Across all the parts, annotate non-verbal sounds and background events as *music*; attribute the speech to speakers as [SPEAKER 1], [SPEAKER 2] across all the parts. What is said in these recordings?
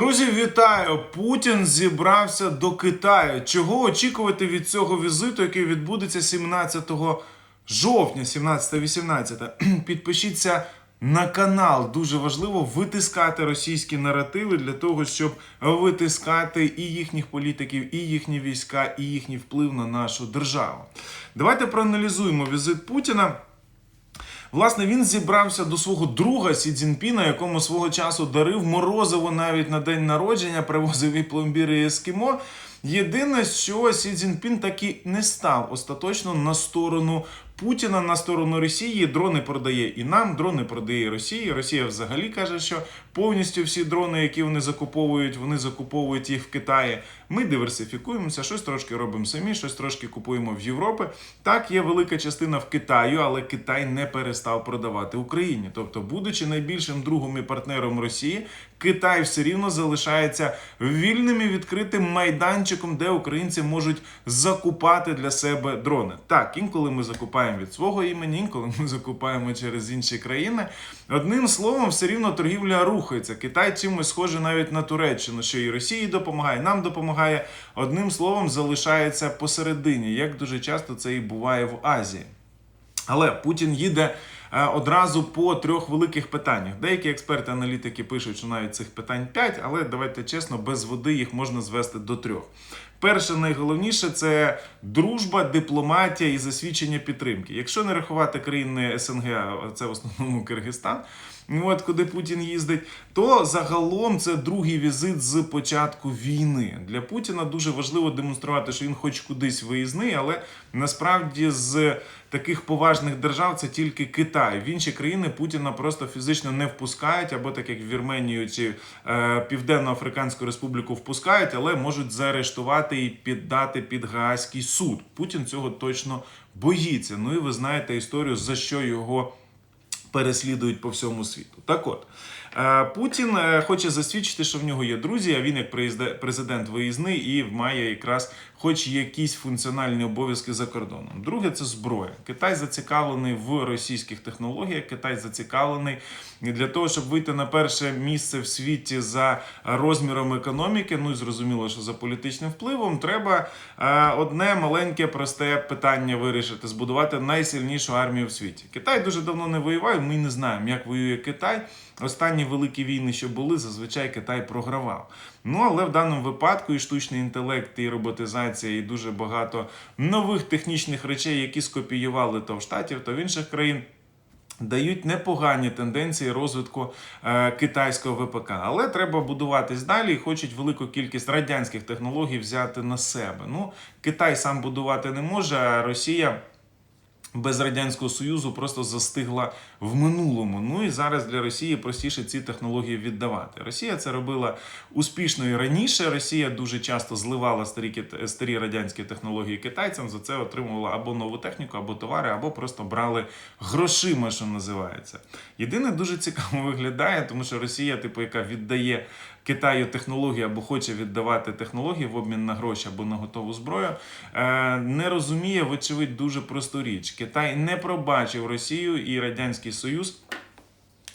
[SPEAKER 1] Друзі, вітаю! Путін зібрався до Китаю. Чого очікувати від цього візиту, який відбудеться 17 жовтня, 17-18? *clears throat* Підпишіться на канал. Дуже важливо витискати російські наративи для того, щоб витискати і їхніх політиків, і їхні війська, і їхній вплив на нашу державу. Давайте проаналізуємо візит Путіна. Власне, він зібрався до свого друга Сі Цзіньпіна, якому свого часу дарив морозиво навіть на день народження, привозив і пломбіри і ескімо. Єдине, що Сі Цзіньпін таки не став остаточно на сторону Путіна, на сторону Росії. Дрони продає і нам, дрони продає Росії. Росія взагалі каже, що повністю всі дрони, які вони закуповують, вони закуповують їх в Китаї. Ми диверсифікуємося, щось трошки робимо самі, щось трошки купуємо в Європі. Так, є велика частина в Китаю, але Китай не перестав продавати Україні. Тобто, будучи найбільшим другом і партнером Росії, Китай все рівно залишається вільним і відкритим майданчиком, де українці можуть закупати для себе дрони. Так, інколи ми закупаємо від свого імені, інколи ми закупаємо через інші країни. Одним словом, все рівно торгівля рухається. Китай чимось схожий навіть на Туреччину, що і Росії допомагає, нам допомагає. Одним словом, залишається посередині, як дуже часто це і буває в Азії. Але Путін їде одразу по трьох великих питаннях. Деякі експерти-аналітики пишуть, що навіть цих питань п'ять, але давайте чесно, без води їх можна звести до трьох. Перше, найголовніше це дружба, дипломатія і засвідчення підтримки. Якщо не рахувати країни СНГ, це в основному Киргизстан, от куди Путін їздить, то загалом це другий візит з початку війни. Для Путіна дуже важливо демонструвати, що він хоч кудись виїзний, але насправді з таких поважних держав це тільки Китай. В інші країни Путіна просто фізично не впускають, або так як в Вірменію чи е, Південно-Африканську Республіку впускають, але можуть заарештувати і піддати під Гаазький суд. Путін цього точно боїться. Ну і ви знаєте історію, за що його переслідують по всьому світу. Так от. Е, Путін е, хоче засвідчити, що в нього є друзі, а він як президент виїзний і має якраз хоч якісь функціональні обов'язки за кордоном. Друге це зброя. Китай зацікавлений в російських технологіях. Китай зацікавлений для того, щоб вийти на перше місце в світі за розміром економіки. Ну і зрозуміло, що за політичним впливом треба е, одне маленьке просте питання вирішити: збудувати найсильнішу армію в світі. Китай дуже давно не воював. Ми не знаємо, як воює Китай. Останні великі війни, що були, зазвичай Китай програвав. Ну але в даному випадку і штучний інтелект, і роботизація, і дуже багато нових технічних речей, які скопіювали то в Штатів, то в інших країн. Дають непогані тенденції розвитку е, китайського ВПК, але треба будуватись далі і хочуть велику кількість радянських технологій взяти на себе. Ну, Китай сам будувати не може, а Росія без радянського союзу просто застигла в минулому. Ну і зараз для Росії простіше ці технології віддавати. Росія це робила успішно і раніше. Росія дуже часто зливала старі старі радянські технології китайцям. За це отримувала або нову техніку, або товари, або просто брали грошима, що називається. Єдине дуже цікаво *laughs* виглядає, тому що Росія, типу, яка віддає Китаю технології або хоче віддавати технології в обмін на гроші або на готову зброю, е, не розуміє, вочевидь, дуже просту річ. Китай не пробачив Росію і Радянський Союз.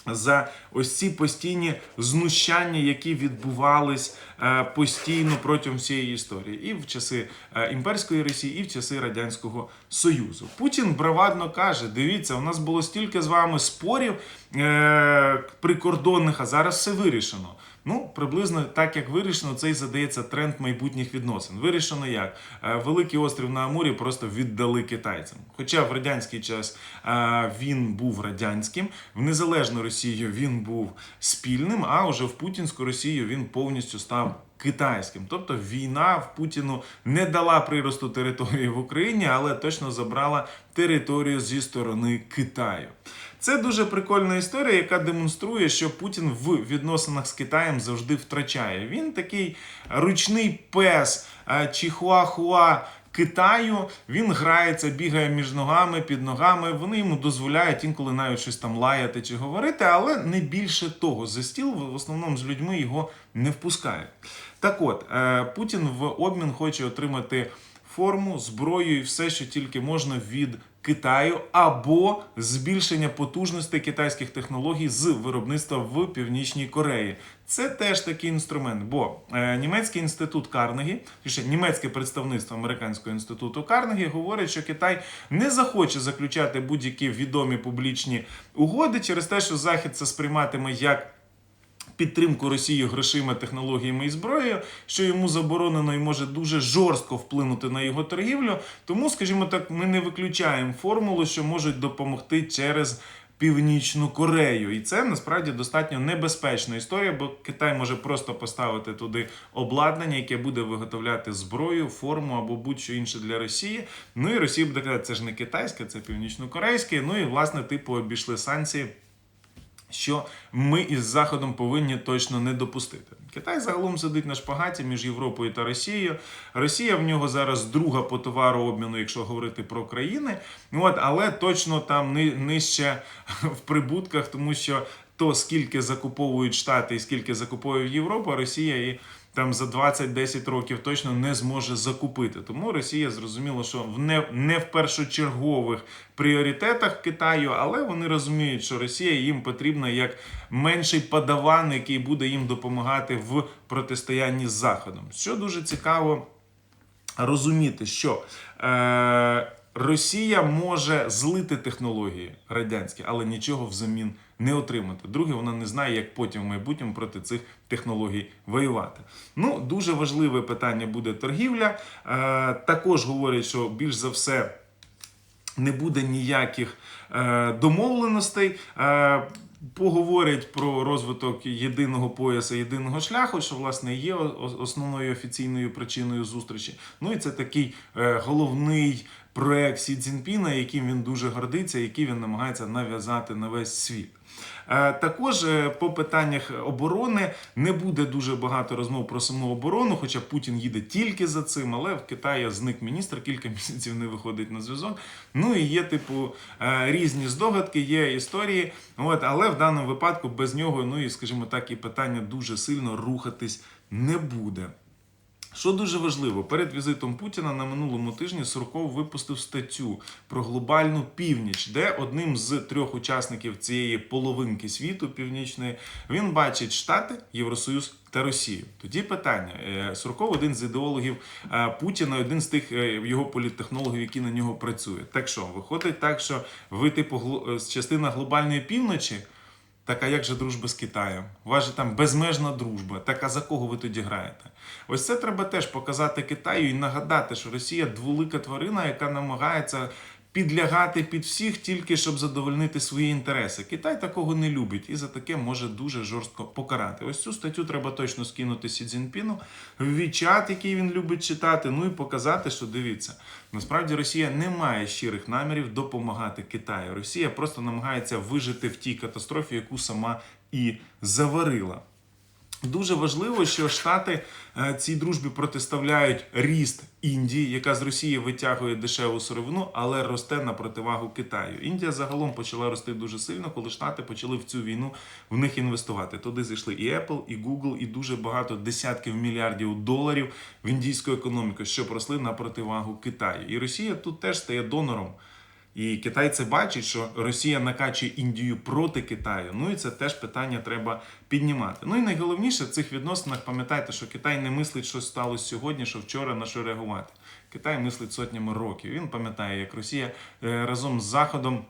[SPEAKER 1] За ось ці постійні знущання, які відбувались е, постійно протягом всієї історії, і в часи е, імперської Росії, і в часи радянського Союзу. Путін бравадно каже: дивіться, у нас було стільки з вами спорів прикордонних, а зараз все вирішено. Ну, приблизно так як вирішено, це і задається тренд майбутніх відносин. Вирішено як Е, великий острів на Амурі просто віддали китайцям. Хоча в радянський час е, він був радянським, в незалежну Росію він був спільним, а вже в путінську Росію він повністю став. Китайським, тобто війна в Путіну не дала приросту території в Україні, але точно забрала територію зі сторони Китаю. Це дуже прикольна історія, яка демонструє, що Путін в відносинах з Китаєм завжди втрачає. Він такий ручний пес е, чихуахуа Китаю. Він грається, бігає між ногами, під ногами. Вони йому дозволяють інколи навіть щось там лаяти чи говорити, але не більше того. За стіл в основному з людьми його не впускають. Так от, е, Путін в обмін хоче отримати форму, зброю і все, що тільки можна від Китаю, або збільшення потужностей китайських технологій з виробництва в Північній Кореї. Це теж такий інструмент, бо е, німецький інститут Карнегі, точніше, німецьке представництво американського інституту Карнегі говорить, що Китай не захоче заключати будь-які відомі публічні угоди через те, що Захід це сприйматиме як підтримку Росії грошима, технологіями і зброєю, що йому заборонено і може дуже жорстко вплинути на його торгівлю. Тому, скажімо так, ми не виключаємо формулу, що можуть допомогти через. Північну Корею, і це насправді достатньо небезпечна історія, бо Китай може просто поставити туди обладнання, яке буде виготовляти зброю, форму або будь-що інше для Росії. Ну і Росія буде казати, це ж не китайське, це північно-корейське. Ну і власне типу обійшли санкції що ми із Заходом повинні точно не допустити. Китай загалом сидить на шпагаті між Європою та Росією. Росія в нього зараз друга по товарообміну, якщо говорити про країни. От, але точно там ни- нижче *laughs* в прибутках, тому що то скільки закуповують Штати і скільки закуповує Європа, Росія і там за 20-10 років точно не зможе закупити. Тому Росія зрозуміло, що в не, не в першочергових пріоритетах Китаю, але вони розуміють, що Росія їм потрібна як менший подаван, який буде їм допомагати в протистоянні з Заходом. Що дуже цікаво розуміти, що е, Росія може злити технології радянські, але нічого взамін не отримати. Друге, вона не знає, як потім в майбутньому проти цих технологій воювати. Ну, дуже важливе питання буде торгівля. Е, також говорять, що більш за все не буде ніяких е, домовленостей. Е, Поговорять про розвиток єдиного пояса, єдиного шляху, що власне є основною офіційною причиною зустрічі. Ну і це такий головний проект Сі Цзіньпіна, яким він дуже гордиться, який він намагається нав'язати на весь світ. Е, Також е, по питаннях оборони не буде дуже багато розмов про саму оборону, хоча Путін їде тільки за цим, але в Китаї зник міністр, кілька *laughs* місяців не виходить на зв'язок. Ну і є, типу, е, різні здогадки, є історії. От, але в даному випадку без нього, ну і скажімо так, і питання дуже сильно рухатись не буде. Що дуже важливо, перед візитом Путіна на минулому тижні Сурков випустив статтю про глобальну північ, де одним з трьох учасників цієї половинки світу північної він бачить Штати, Євросоюз та Росію. Тоді питання: Е, Сурков один з ідеологів е, Путіна, один з тих е, його політтехнологів, які на нього працюють. Так що виходить так, що ви, типу, частина глобальної півночі. Так а як же дружба з Китаєм? У вас же там безмежна дружба. Так а за кого ви тоді граєте? Ось це треба теж показати Китаю і нагадати, що Росія дволика тварина, яка намагається підлягати під всіх тільки щоб задовольнити свої інтереси. Китай такого не любить і за таке може дуже жорстко покарати. Ось цю статтю треба точно скинути Сі Цзіньпіну в Вічат, який він любить читати. Ну і показати, що дивіться, насправді Росія не має щирих намірів допомагати Китаю. Росія просто намагається вижити в тій катастрофі, яку сама і заварила. Дуже важливо, що Штати е, цій дружбі протиставляють ріст Індії, яка з Росії витягує дешеву сировину, але росте на противагу Китаю. Індія загалом почала рости дуже сильно, коли Штати почали в цю війну в них інвестувати. Туди зайшли і Apple, і Google, і дуже багато десятків мільярдів доларів в індійську економіку, що росли на противагу Китаю. І Росія тут теж стає донором. І Китай це бачить, що Росія накачує Індію проти Китаю. Ну і це теж питання треба піднімати. Ну і найголовніше в цих відносинах пам'ятайте, що Китай не мислить, що сталося сьогодні, що вчора на що реагувати. Китай мислить сотнями років. Він пам'ятає, як Росія е, разом з Заходом.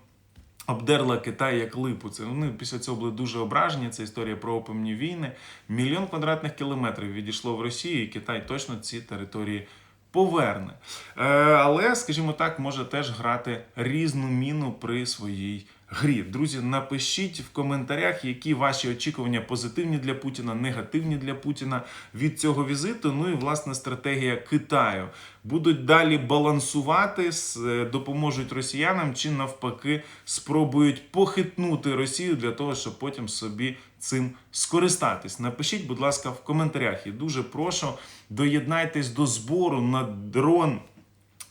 [SPEAKER 1] Обдерла Китай як липу. Це вони після цього були дуже ображені. Це історія про опимні війни. Мільйон квадратних кілометрів відійшло в Росію, і Китай точно ці території поверне. Е, але, скажімо так, може теж грати різну міну при своїй грі. Друзі, напишіть в коментарях, які ваші очікування позитивні для Путіна, негативні для Путіна від цього візиту. Ну і власне стратегія Китаю. Будуть далі балансувати, е, допоможуть росіянам чи навпаки спробують похитнути Росію для того, щоб потім собі цим скористатись. Напишіть, будь ласка, в коментарях. І дуже прошу доєднайтесь до збору на дрон.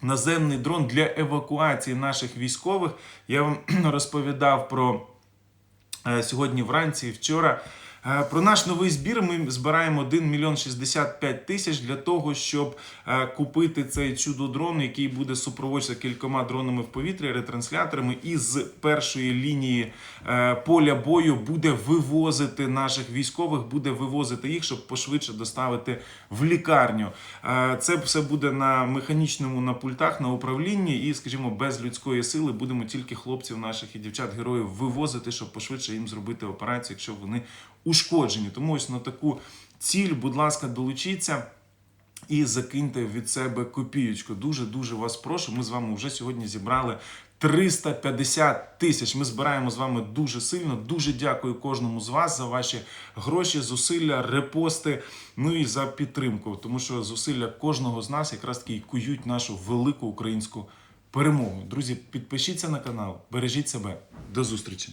[SPEAKER 1] Наземний дрон для евакуації наших військових. Я вам *clears throat* розповідав про е, сьогодні вранці і вчора. Е, Про наш новий збір ми збираємо 1 мільйон 65 тисяч для того, щоб е, купити цей чудо-дрон, який буде супроводжуватися кількома дронами в повітрі, ретрансляторами, і з першої лінії е, поля бою буде вивозити наших військових, буде вивозити їх, щоб пошвидше доставити в лікарню. Це все буде на механічному на пультах, на управлінні, і, скажімо, без людської сили будемо тільки хлопців наших і дівчат героїв вивозити, щоб пошвидше їм зробити операцію, якщо вони ушкоджені. Тому ось на таку ціль, будь ласка, долучіться. І закиньте від себе копієчку. Дуже дуже вас прошу. Ми з вами вже сьогодні зібрали 350 тисяч. Ми збираємо з вами дуже сильно. Дуже дякую кожному з вас за ваші гроші, зусилля, репости. Ну і за підтримку. Тому що зусилля кожного з нас якраз таки кують нашу велику українську перемогу. Друзі, підпишіться на канал, бережіть себе. До зустрічі!